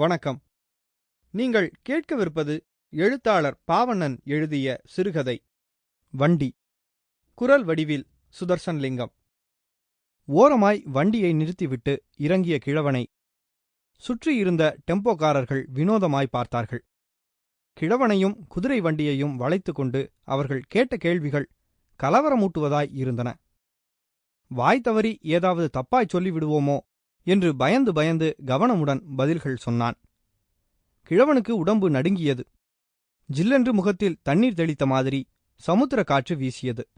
வணக்கம். நீங்கள் கேட்கவிருப்பது எழுத்தாளர் பாவண்ணன் எழுதிய சிறுகதை. வண்டி. குரல் வடிவில் சுதர்சன் லிங்கம் ஓரமாய் வண்டியை நிறுத்திவிட்டு இறங்கிய கிழவனை சுற்றியிருந்த டெம்போக்காரர்கள் வினோதமாய் பார்த்தார்கள். கிழவனையும் குதிரை வண்டியையும் வளைத்துக் கொண்டு அவர்கள் கேட்ட கேள்விகள் கலவரமூட்டுவதாய் இருந்தன. வாய் தவறி ஏதாவது தப்பாய் சொல்லிவிடுவோமோ? என்று பயந்து பயந்து கவனமுடன் பதில்கள் சொன்னான். கிழவனுக்கு உடம்பு நடுங்கியது. ஜில்லென்று முகத்தில் தண்ணீர் தெளித்த மாதிரி சமுத்திர காற்று வீசியது.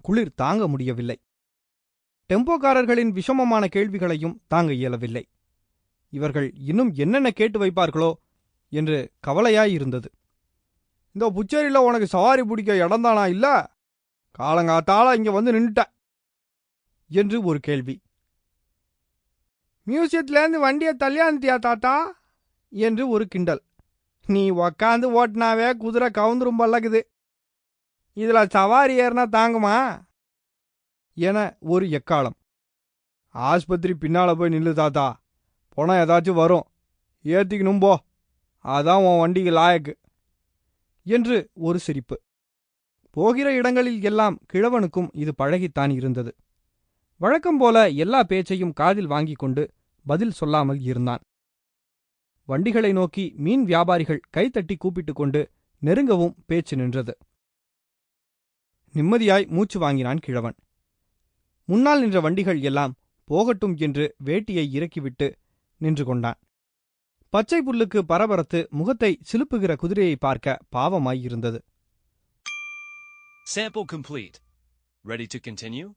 குளிர் தாங்க முடியவில்லை. டெம்போக்காரர்களின் விஷமமான கேள்விகளையும் தாங்க இயலவில்லை. இவர்கள் இன்னும் என்னென்ன கேட்டு வைப்பார்களோ என்று கவலையாயிருந்தது. இந்த புச்சேரியில் உனக்கு சவாரி பிடிக்க இடம்தானா இல்ல? காலங்காத்தால இங்க வந்து நின்னுட்ட? என்று ஒரு கேள்வி. மியூசியத்துலேருந்து வண்டியை தள்ளியாந்துட்டியா தாத்தா? என்று ஒரு கிண்டல். நீ உக்காந்து ஓட்டினாவே குதிரை கவுந்துரும் பல்லக்குது இதுல சவாரி ஏறினா தாங்குமா? என ஒரு எக்காலம் ஆஸ்பத்திரி பின்னால போய் நில்லு தாத்தா. பணம் ஏதாச்சும் வரும். ஏத்திக்கணும் போ. அதான் உன் வண்டிக்கு லாயக்கு. என்று ஒரு சிரிப்பு. போகிற இடங்களில் எல்லாம் கிழவனுக்கும் இது பழகித்தான் இருந்தது. வழக்கம் போல எல்லா பேச்சையும் காதில் வாங்கிக் கொண்டு பதில் சொல்லாமல் இருந்தான். வண்டிகளை நோக்கி மீன் வியாபாரிகள் கைத்தட்டி கூப்பிட்டுக் கொண்டு நெருங்கவும் பேச்சு நின்றது. நிம்மதியாய் மூச்சு வாங்கினான் கிழவன். முன்னால் நின்ற வண்டிகள் எல்லாம் போகட்டும் என்று வேட்டியை இறக்கிவிட்டு நின்று கொண்டான். பச்சை புல்லுக்கு பரபரத்து முகத்தை சிலுப்புகிற குதிரையை பார்க்க பாவமாயிருந்தது Sample complete. Ready to continue?